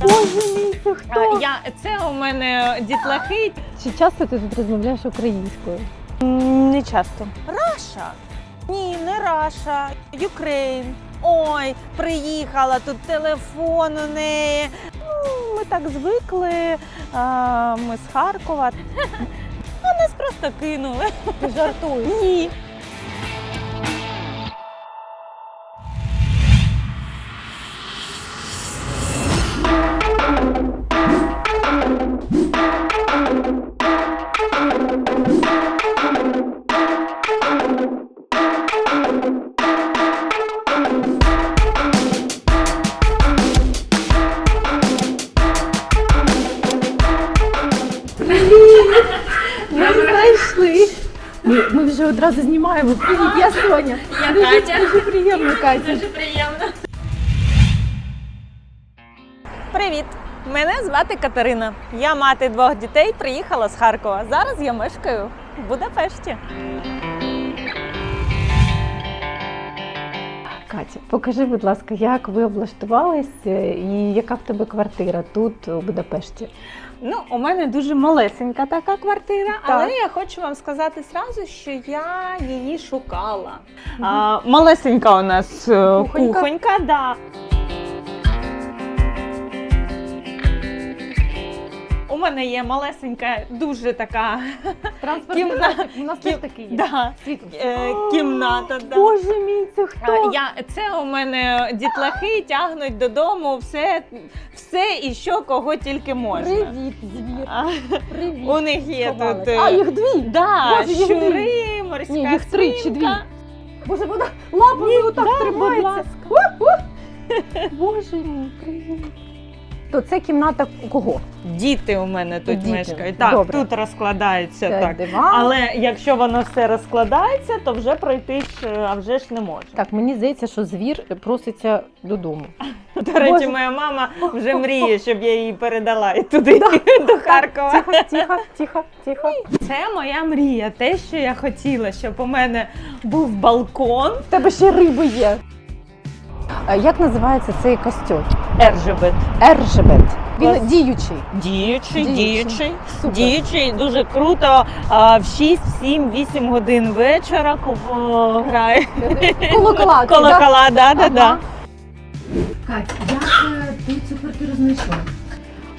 Боже мій, це хто? Я, це у мене дітлахи. Чи часто ти тут розмовляєш українською? Не часто. Раша. Ні, не Раша. Юкрейн. Ой, приїхала, тут телефон у неї. Ну, ми так звикли. А, ми з Харкова. А нас просто кинули. Ти жартуєш. Ні. Ми знайшли. Ми, ми вже одразу знімаємо. Привіт, я Соня. Я Дуже, Катя. дуже приємно, Катя. Дуже приємно. Привіт! Мене звати Катерина. Я мати двох дітей, приїхала з Харкова. Зараз я мешкаю в Будапешті. Катя, покажи, будь ласка, як ви облаштувались е, і яка в тебе квартира тут, у Будапешті? Ну, у мене дуже малесенька така квартира, Так. але я хочу вам сказати зразу, що я її шукала. А, малесенька у нас е, Кухонька? кухонька, да. У мене є малесенька, дуже така Транспортний Кімна- у нас теж такий є. да, е, кімната. Да. Боже мій, це хто? Я, це у мене дітлахи тягнуть додому все, все і що кого тільки можна. Привіт, звір. Привіт. у них є Сховались. тут. е, А, їх дві? Да, Боже, їх щури, морська Ні, їх три чи дві? Боже, вона лапами отак тримається. Боже мій, привіт. То це кімната кого? Діти у мене тут Діти. мешкають. Так, Добре. тут розкладається Це так. диван. Але якщо воно все розкладається, то вже пройти ж е, а вже ж не можна. Так, мені здається, що звір проситься додому. До речі, Боже. моя мама вже мріє, щоб я її передала і туди до Харкова. Тихо, тихо, тихо, тихо. Це моя мрія, те, що я хотіла, щоб у мене був балкон. В тебе ще риби є. Е, Як називається цей костюм? Ержебет. Ержебет. Він Клас. діючий. Діючий, Діючий. діючий, Супер. діючий, дуже круто. А, в 6, 7, 8 годин вечора купо грає. Колокола. Колокола, да, да, да. Катя, як е, ти цю квартиру знайшла?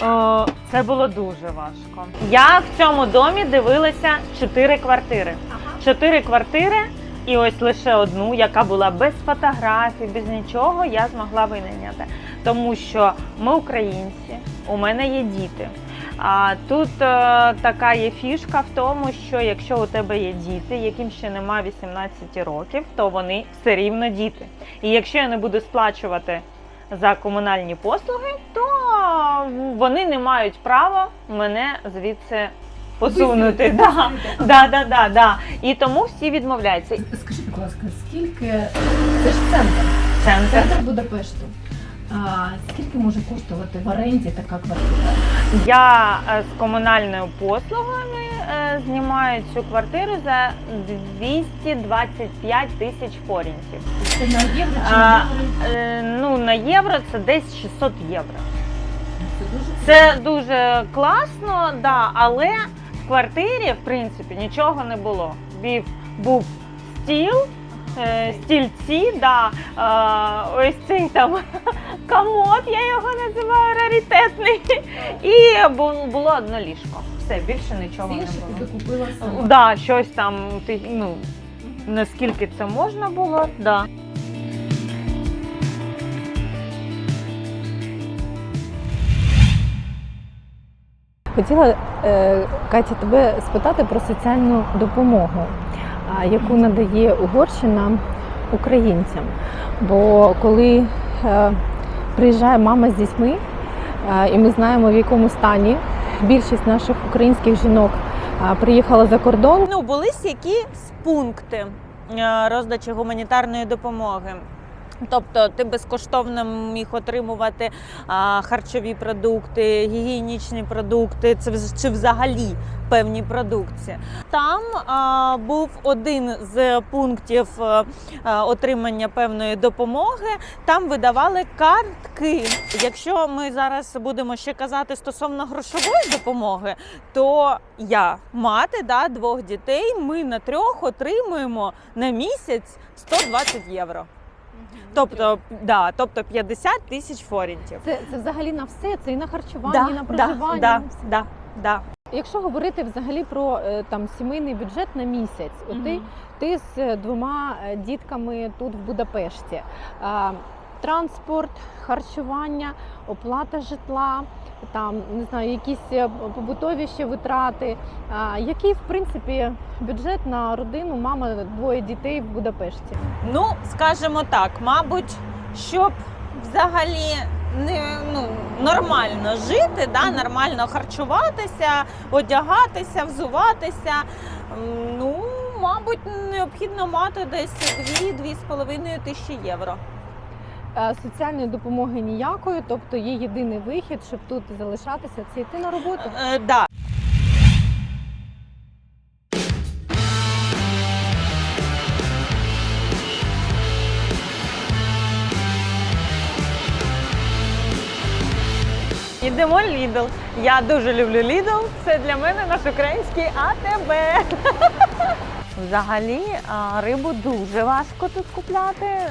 О, це було дуже важко. Я в цьому домі дивилася чотири квартири. Чотири квартири, і ось лише одну, яка була без фотографій, без нічого, я змогла винайняти. Тому що ми українці, у мене є діти. А тут е, така є фішка в тому, що якщо у тебе є діти, яким ще немає 18 років, то вони все рівно діти. І якщо я не буду сплачувати за комунальні послуги, то вони не мають права мене звідси посунути. Да, да, да, да, да. І тому всі відмовляються. Скажи, будь ласка, скільки це ж центр, Центр. центр Будапешту. А скільки може коштувати в оренді така квартира? Я е, з комунальними послугами е, знімаю цю квартиру за 225 тисяч форінтів. Це на євро чи А, на долари? Е, Ну, на євро це десь 600 євро. Це дуже Це дуже класно, да, але в квартирі, в принципі, нічого не було. Бів, був стіл, е, стільці, да, е, ось цей там комод, я його називаю раритетний. І бу- було одне ліжко. Все, більше нічого не Інше ти було. купила сама. Да, щось там, ти- ну, наскільки це можна було, да. Хотіла е, Катя тебе спитати про соціальну допомогу, яку надає Угорщина українцям. Бо коли е, приїжджає мама з дітьми, е, і ми знаємо в якому стані більшість наших українських жінок приїхала за кордон. Ну, були якісь пункти роздачі гуманітарної допомоги. Тобто ти безкоштовно міг отримувати а, харчові продукти, гігієнічні продукти, це чи взагалі певні продукції. Там а, був один з пунктів е, е, отримання певної допомоги. Там видавали картки. Якщо ми зараз будемо ще казати стосовно грошової допомоги, то я, мати да, двох дітей, ми на трьох отримуємо на місяць 120 євро. Тобто, да, тобто 50 тисяч форінтів. Це, це взагалі на все, це і на харчування, і на проживання. да, на все. да, да. Якщо говорити взагалі про е, там сімейний бюджет на місяць, от ти, ти з е, двома е, дітками тут в Будапешті. А, Транспорт, харчування, оплата житла, там не знаю, якісь е, побутові ще витрати. Який в принципі бюджет на родину, мама двоє дітей в Будапешті? Ну, скажімо так, мабуть, щоб взагалі не ну, нормально жити, да, нормально харчуватися, одягатися, взуватися. Ну, мабуть, необхідно мати десь 2-2,5 тисячі євро. Е, Соціальної допомоги ніякої, тобто є єдиний вихід, щоб тут залишатися, це йти на роботу. Е, да. Йдемо Лідл. Я дуже люблю Лідл. Це для мене наш український АТБ. Взагалі рибу дуже важко тут купляти. Е,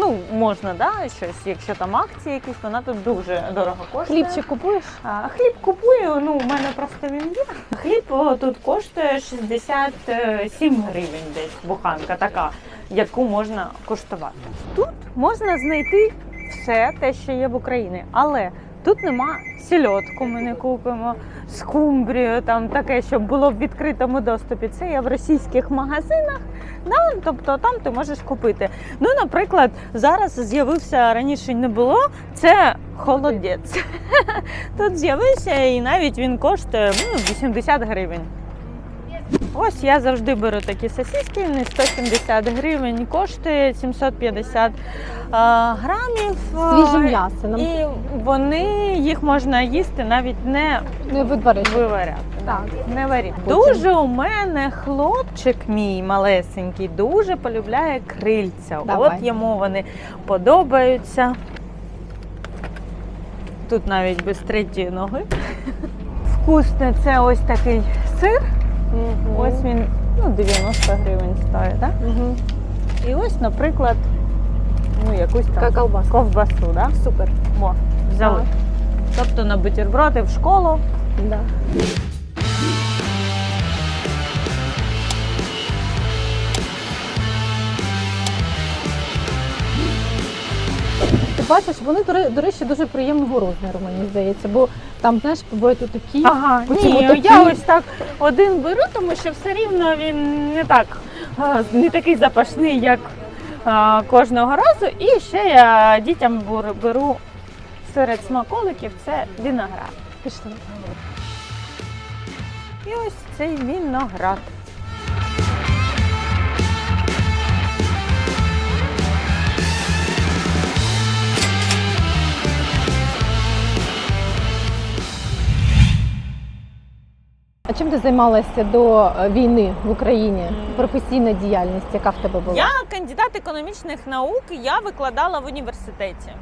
Ну, можна, да, щось, якщо там акції якісь, вона тут дуже дорого коштує. Хлібчик купуєш? А, Хліб купую, ну у мене просто він є. Хліб о, тут коштує 67 гривень десь буханка така, яку можна коштувати. Тут можна знайти все те, що є в Україні, але тут нема сільотку, ми не купимо, скумбрію, там таке, щоб було в відкритому доступі. Це є в російських магазинах. Да, тобто там ти можеш купити. Ну, наприклад, зараз з'явився раніше не було. Це холодець. Тут з'явився і навіть він коштує ну, 80 гривень. Ось я завжди беру такі сосиски, вони 170 гривень коштує 750 а, грамів. Свіже м'ясо. І вони їх можна їсти навіть не не виваряти. Так. Не варіть. Дуже у мене хлопчик мій малесенький дуже полюбляє крильця. Давай. От йому вони подобаються. Тут навіть без третьої ноги. Вкусне це ось такий сир. Мгм. Ось він ну, 90 гривень стоїть. Да? Мгм. І ось, наприклад, ну, якусь там колбаска. ковбасу. Да? Супер. О, взяли. Тобто на бутерброди в школу. Да. Бачиш, вони, до речі, дуже приємного розміру, мені здається, бо там, знаєш, бувають такі. Ага, Потім ні, отакі. я ось так один беру, тому що все рівно він не так не такий запашний, як кожного разу. І ще я дітям беру- беру серед смаколиків це виноград. Пішли. І ось цей виноград. А чим ти займалася до е, війни в Україні? Професійна діяльність, яка в тебе була? Я кандидат економічних наук, я викладала в університеті.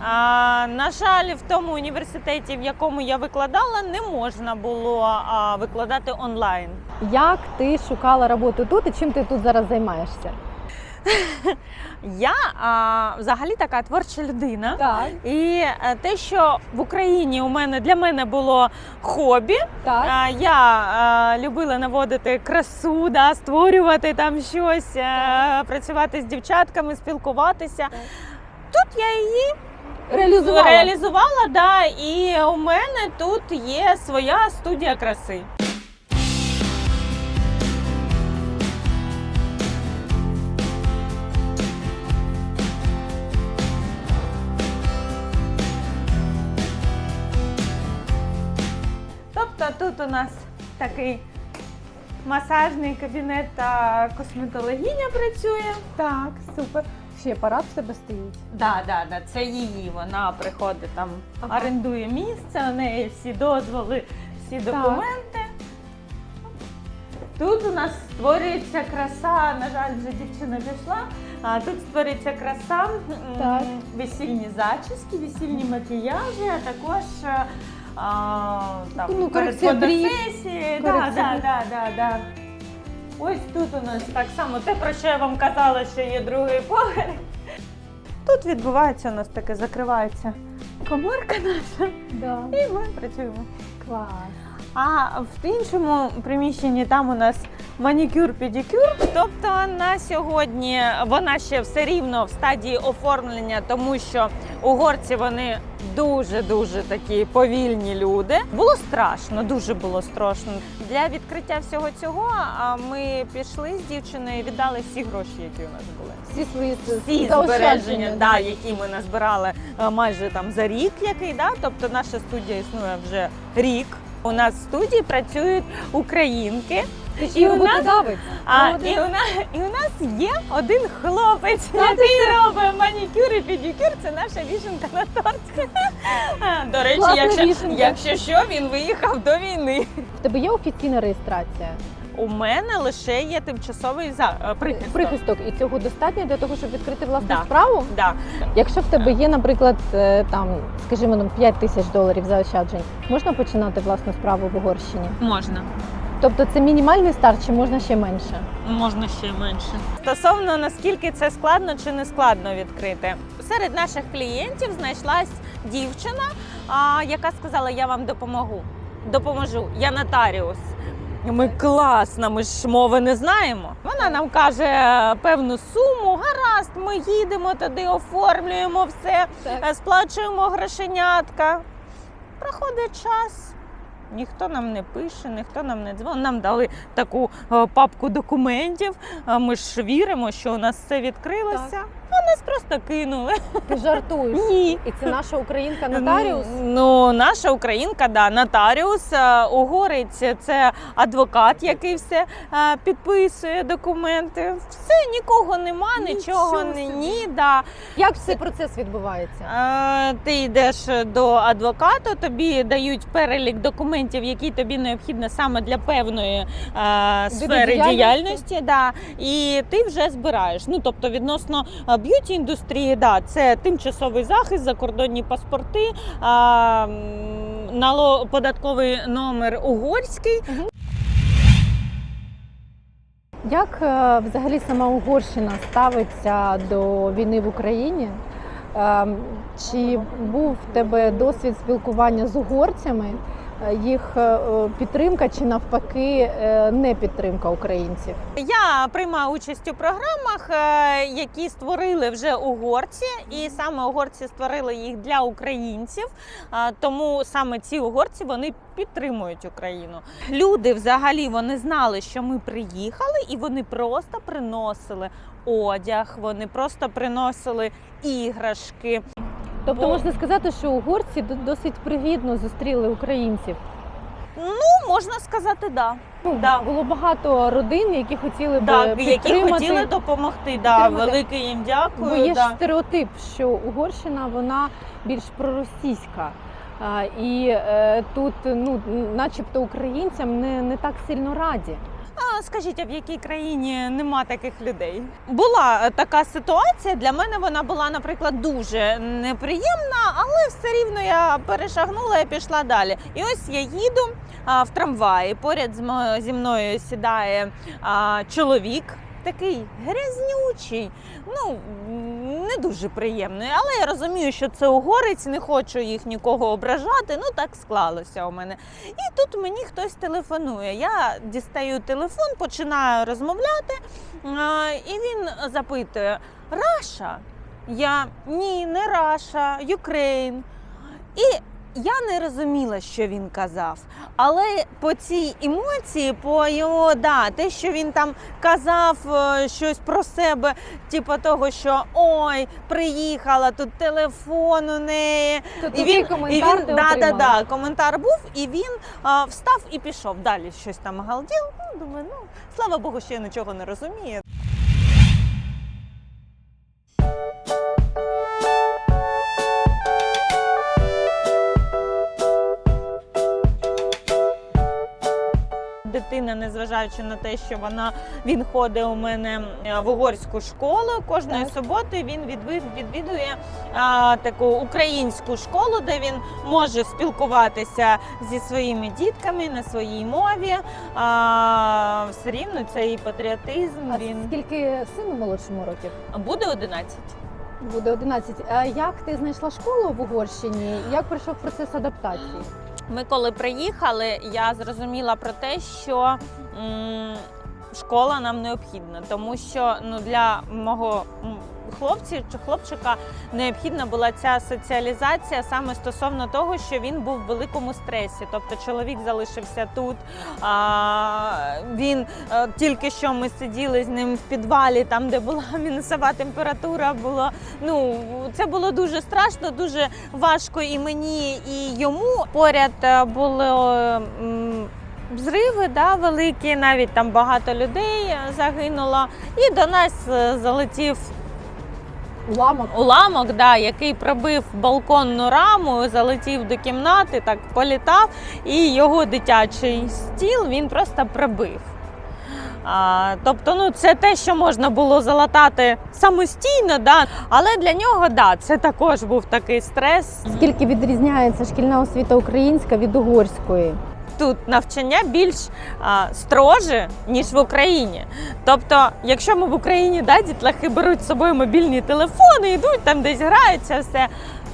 А, на жаль, в тому університеті, в якому я викладала, не можна було а, викладати онлайн. Як ти шукала роботу тут і чим ти тут зараз займаєшся? Я а, взагалі така творча людина. Так, І е, те, що в Україні у мене для мене було хобі, так. а, я е, любила наводити красу, да, створювати там щось, е, працювати з дівчатками, спілкуватися. Тут я її Реалізувала. реалізувала, да, і у мене тут є своя студія краси. Тут у нас такий масажний кабінет та косметологиня працює. Так, супер. інший апарат в тебе стоїть. Да, да, да, це її. Вона приходить там, Ага. орендує місце, у неї всі дозволи, всі Так. документи. Тут у нас створюється краса, на жаль, вже дівчина пішла. А тут створюється краса, м, Так. весільні зачіски, весільні макіяжі, а також е, а, там, Ну, перед корекція брів. фотосесії. Да, Корекція да, брів. да, да, да. Ось тут у нас так само те, про що я вам казала, що є другий поверх. Тут відбувається у нас таке, закривається коморка наша, Да. і ми працюємо. Клас. А в іншому приміщенні там у нас манікюр-педикюр. Тобто на сьогодні вона ще все рівно в стадії оформлення, тому що угорці вони дуже дуже такі повільні люди. Було страшно, дуже було страшно. Для відкриття всього цього ми пішли з дівчиною і віддали всі гроші, які у нас були. Всі свої Всі збереження, да, які ми назбирали е, майже там за рік, який да. Тобто наша студія існує вже рік. У нас в студії працюють українки, Ти ж І і у нас- а і у нас і у нас є один хлопець, який робить манікюр і педикюр. Це наша вішенка на торті. До речі, Класна якщо, вішенка. якщо що, він виїхав до війни. В тебе є офіційна реєстрація? У мене лише є тимчасовий за е, прихисток. Прихисток. І цього достатньо для того, щоб відкрити власну Да. справу? Да. Якщо в тебе є, наприклад, е, там, скажімо, ну, 5 тисяч доларів заощаджень, можна починати власну справу в Угорщині? Можна. Тобто це мінімальний старт чи можна ще менше? Можна ще менше. Стосовно наскільки це складно чи не складно відкрити. Серед наших клієнтів знайшлась дівчина, яка сказала: Я вам допомогу. Допоможу, я нотаріус. Ми класно, ми ж мови не знаємо. Вона нам каже е, певну суму. Гаразд, ми їдемо туди, оформлюємо все, Так. е, сплачуємо грошенятка. Проходить час. Ніхто нам не пише, ніхто нам не дзвонить. Нам дали таку е, папку документів. Ми ж віримо, що у нас все відкрилося. А нас просто кинули. Ти жартуєш. Ні. І це наша українка нотаріус? Ну, наша українка, да, нотаріус, е, угорець це адвокат, який все е, підписує документи. Все, нікого нема, нічого Нічого не ні. Да. Як цей процес відбувається? Е, Ти йдеш до адвоката, тобі дають перелік документів, які тобі необхідні саме для певної сфери діяльності. Да, і ти вже збираєш. Ну тобто, відносно б'юті індустрії, да, це тимчасовий захист, закордонні паспорти, м, нало- податковий номер угорський. Як е, взагалі сама Угорщина ставиться до війни в Україні? Е, Чи був в тебе досвід спілкування з угорцями? Їх е, підтримка чи навпаки е, не підтримка українців? Я приймаю участь у програмах, е, які створили вже угорці, і саме угорці створили їх для українців. Тому саме ці угорці вони підтримують Україну. Люди взагалі вони знали, що ми приїхали, і вони просто приносили одяг, вони просто приносили іграшки. Тобто Бо- можна сказати, що угорці до- досить привітно зустріли українців. Ну, можна сказати, да. Ну, Да. Було багато родин, які хотіли б Так, які хотіли допомогти. Да, велике їм дякую. Бо є да. ж стереотип, що Угорщина вона більш проросійська. А, і е, тут, ну, начебто, українцям не, не так сильно раді. А скажіть, а в якій країні нема таких людей? Була е, така ситуація. Для мене вона була, наприклад, дуже неприємна, але все рівно я перешагнула і пішла далі. І ось я їду в трамваї. Поряд зі мною сідає чоловік. Такий грязнючий, ну не дуже приємною, але я розумію, що це угорець, не хочу їх нікого ображати. Ну так склалося у мене. І тут мені хтось телефонує. Я дістаю телефон, починаю розмовляти, і він запитує: Раша? Я ні, не Раша, Юкрейн. І я не розуміла, що він казав. Але по цій емоції, по його да, те, що він там казав е, щось про себе, типу того, що ой, приїхала, тут телефон у неї. То І він, коментар і він ти да, да, да, коментар був, і він а, встав і пішов. Далі щось там галдів. Ну, думаю, ну слава Богу, що я нічого не розумію. Дитина, незважаючи на те, що вона він ходить у мене е, в угорську школу. Кожної Так. суботи він відвід, відвідує а, таку українську школу, де він може спілкуватися зі своїми дітками на своїй мові. А, все рівно це і патріотизм. А Він скільки сину молодшому років? буде 11. Буде 11. А як ти знайшла школу в Угорщині? Як пройшов процес адаптації? Ми коли приїхали, я зрозуміла про те, що школа нам необхідна, тому що ну для мого м, хлопця чи хлопчика необхідна була ця соціалізація саме стосовно того, що він був в великому стресі. Тобто чоловік залишився тут. А, він е, тільки що ми сиділи з ним в підвалі, там де була мінусова температура. Було ну це було дуже страшно, дуже важко і мені, і йому. Поряд е, було. Взриви да, великі, навіть там багато людей е, загинуло. І до нас залетів Уламок. уламок, да, який пробив балконну раму, залетів до кімнати, так політав, і його дитячий стіл він просто пробив. А, тобто, ну це те, що можна було залатати самостійно, да, але для нього да, це також був такий стрес. Скільки відрізняється шкільна освіта українська від угорської? Тут навчання більш а, строже, ніж в Україні. Тобто, якщо ми в Україні да, дітлахи беруть з собою мобільні телефони, йдуть там десь граються, все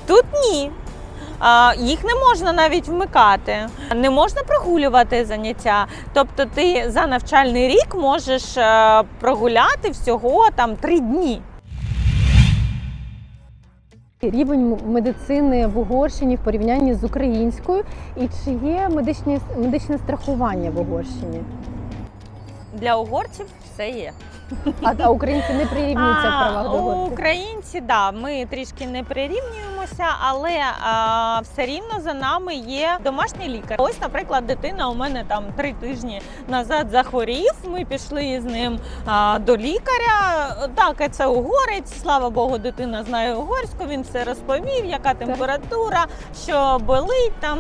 тут ні. Їх не можна навіть вмикати, не можна прогулювати заняття. Тобто, ти за навчальний рік можеш е, прогуляти всього там три дні. Рівень медицини в Угорщині в порівнянні з українською, і чи є медичне медичне страхування в Угорщині? Для угорців все є. А, а українці не прирівнюються в правах до А, угорців? Українці, да, ми трішки не прирівнюємося, але а, все рівно за нами є домашній лікар. Ось, наприклад, дитина у мене там три тижні назад захворів. Ми пішли з ним а, до лікаря. Так, це угорець. Слава Богу, дитина знає угорську. Він все розповів, яка температура, що болить там.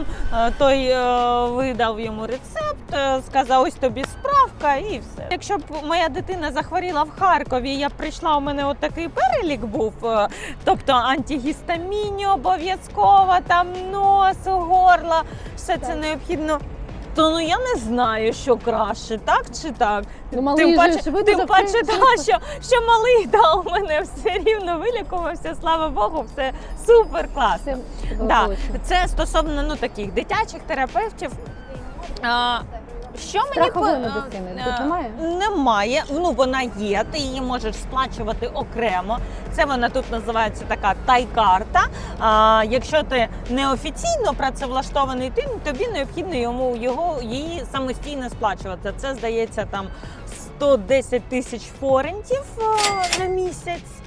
Той е, видав йому рецепт, е, сказав, ось тобі справка, і все. Якщо б моя дитина захворіла в Харкові, я прийшла, у мене от такий перелік був. е, Тобто антигістамінні обов'язково, там нос, горло, все це необхідно. То ну я не знаю, що краще, так чи так. Ну, малий тим паче, швидко тим паче да, що, що малий да, у мене все рівно вилікувався, слава Богу, все супер класно. Це Да, це стосовно ну таких дитячих терапевтів. А, що мені Страхової по- медицини а, тут немає? Немає. Ну вона є. Ти її можеш сплачувати окремо. Це вона тут називається така тай-карта. А, якщо ти неофіційно працевлаштований, ти тобі необхідно йому його її самостійно сплачувати. Це здається там 110 тисяч форентів а, на місяць.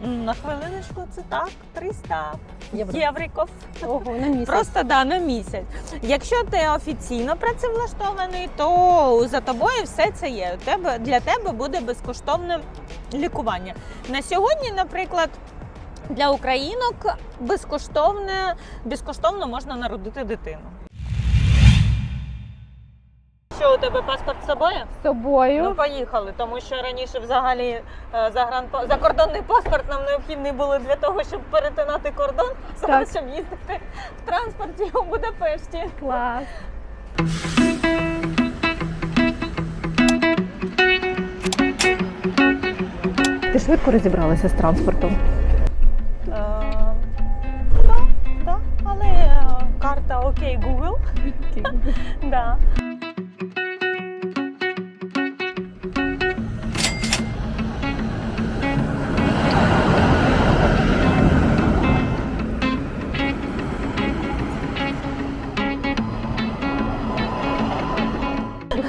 На хвилиночку це так, 300 Євро. євриків. Ого, на місяць. Просто да, на місяць. Якщо ти офіційно працевлаштований, то за тобою все це є. У тебе для тебе буде безкоштовне лікування. На сьогодні, наприклад. Для українок безкоштовне, безкоштовно можна народити дитину. Що у тебе паспорт з собою? з собою. Ну, поїхали, тому що раніше взагалі е, загран... закордонний паспорт нам необхідний було для того, щоб перетинати кордон, зараз щоб їздити в транспорті у Будапешті. Клас. Ти швидко розібралася з транспортом. Так, Е, да, але е, карта окей, Google. Да.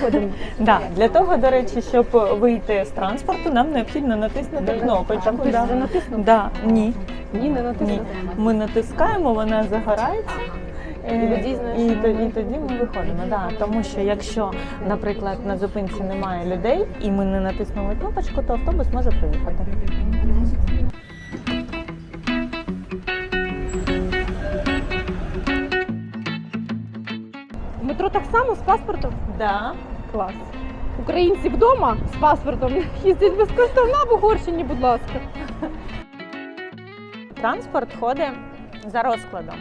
Виходимо. Да. Для того, до речі, щоб вийти з транспорту, нам необхідно натиснути кнопочку. Там да. вже? Да. Ні. Ні, не Ні. натиснути. Ми натискаємо, вона загорається. е, І знає, і, що то- і тоді ми виходимо. Да. Тому що якщо, наприклад, на зупинці немає людей і ми не натиснули кнопочку, то автобус може приїхати. Метро так само з паспортом? Да. Клас. Українці вдома з паспортом їздять безкоштовно в Угорщині, будь ласка. Транспорт ходить за розкладом.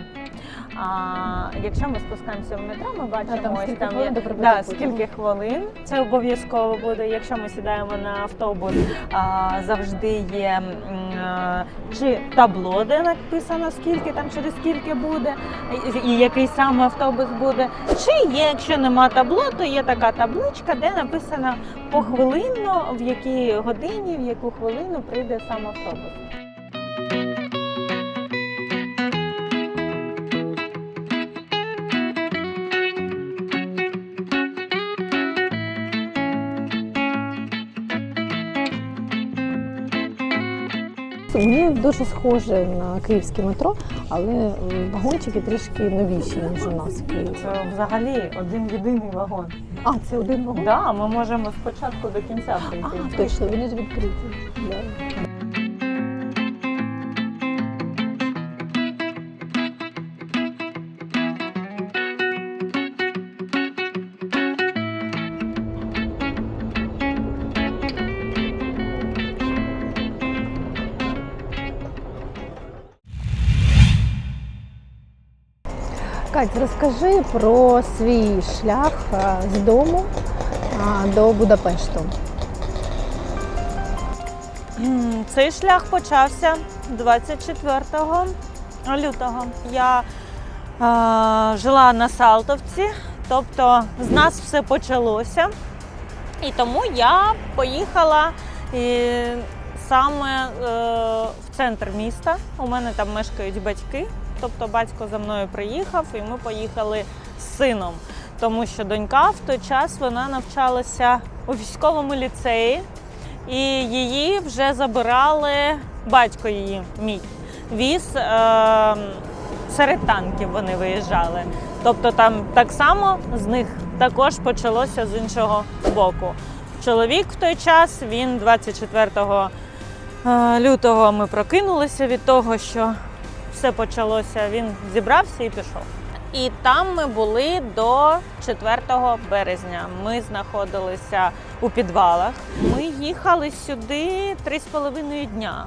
А якщо ми спускаємося в метро, ми бачимо там ось скільки там хвилин є до да, скільки хвилин. Це обов'язково буде. Якщо ми сідаємо на автобус, а, завжди є м, а, чи табло, де написано скільки там через скільки буде, і, і який саме автобус буде. Чи є, якщо нема табло, то є така табличка, де написано похвилинно, в якій годині, в яку хвилину прийде сам автобус. Мені дуже схоже на київське метро, але вагончики трішки новіші, ніж у нас в Києві. Це взагалі один єдиний вагон. А, це один вагон? Да, ми можемо спочатку до кінця прийти. А, точно, вони ж відкриті. Кать, розкажи про свій шлях з дому до Будапешту. Цей шлях почався 24 лютого. Я е, жила на Салтовці, тобто з нас все почалося. І тому я поїхала е, саме е, в центр міста. У мене там мешкають батьки. Тобто батько за мною приїхав, і ми поїхали з сином. Тому що донька в той час вона навчалася у військовому ліцеї, і її вже забирали батько її мій. Віз е, серед танків вони виїжджали. Тобто там так само з них також почалося з іншого боку. Чоловік в той час, він 24 е, лютого ми прокинулися від того, що все почалося. Він зібрався і пішов. І там ми були до 4 березня. Ми знаходилися у підвалах. Ми їхали сюди 3,5 дня.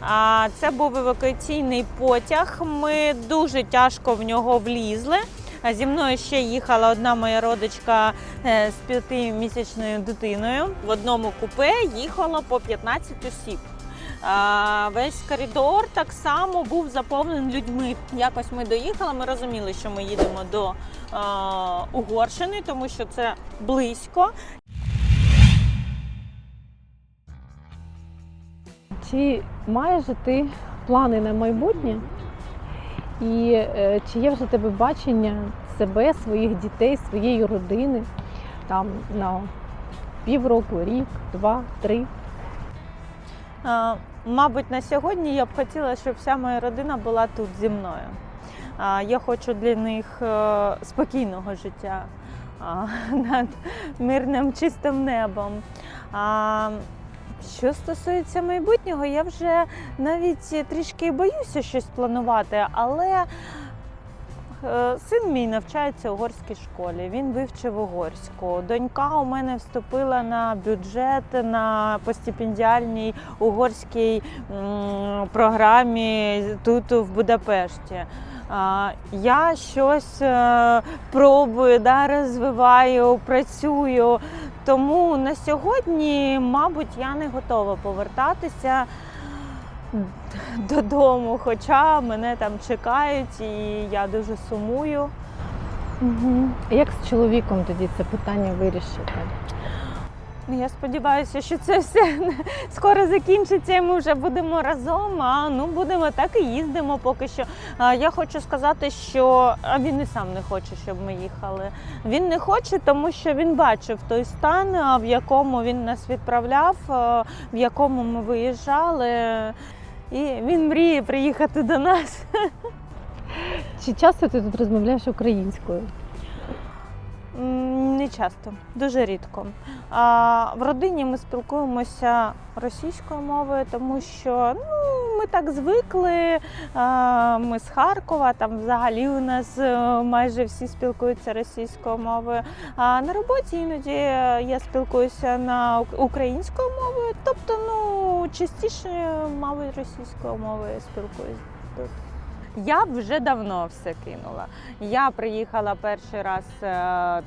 А це був евакуаційний потяг. Ми дуже тяжко в нього влізли. А Зі мною ще їхала одна моя родичка е, з п'ятимісячною дитиною. В одному купе їхало по 15 осіб. Весь коридор так само був заповнений людьми. Якось ми доїхали. Ми розуміли, що ми їдемо до Угорщини, тому що це близько. Чи маєш ти плани на майбутнє? І е, чи є вже тебе бачення себе, своїх дітей, своєї родини там на півроку, рік, два, три? Мабуть, на сьогодні я б хотіла, щоб вся моя родина була тут зі мною. Я хочу для них е, спокійного життя над мирним чистим небом. Що стосується майбутнього, я вже навіть трішки боюся щось планувати, але син мій навчається в угорській школі. Він вивчив угорську. Донька у мене вступила на бюджет на постипендіальній угорській програмі тут в Будапешті. Я щось е, пробую, да, розвиваю, працюю. Тому на сьогодні, мабуть, я не готова повертатися додому, хоча мене там чекають і я дуже сумую. Угу. Як з чоловіком тоді це питання вирішити? Ну, Я сподіваюся, що це все скоро закінчиться, і ми вже будемо разом. А ну будемо так і їздимо поки що. А, Я хочу сказати, що а він і сам не хоче, щоб ми їхали. Він не хоче, тому що він бачив той стан, в якому він нас відправляв, в якому ми виїжджали. І він мріє приїхати до нас. Чи часто ти тут розмовляєш українською? Не часто, дуже рідко. А, в родині ми спілкуємося російською мовою, тому що ну, ми так звикли. Е, Ми з Харкова, там взагалі у нас е, майже всі спілкуються російською мовою. А на роботі іноді я спілкуюся на українською мовою, тобто, ну частіше, мабуть, російською мовою спілкуюсь тут. Я б вже давно все кинула. Я приїхала перший раз е,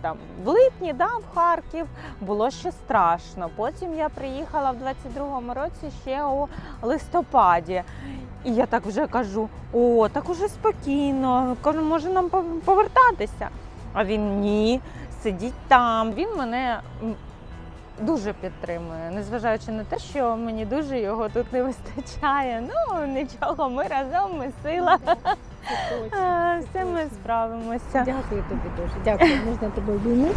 там в липні, да, в Харків. Було ще страшно. Потім я приїхала в 22-му році ще у листопаді. І я так вже кажу: о, так уже спокійно. Може нам повертатися. А він ні, сидіть там. Він мене дуже підтримує, незважаючи на те, що мені дуже його тут не вистачає. Ну нічого, ми разом, ми сила. Е, Все ми справимося. Дякую тобі дуже. Дякую. Можна тебе обійму.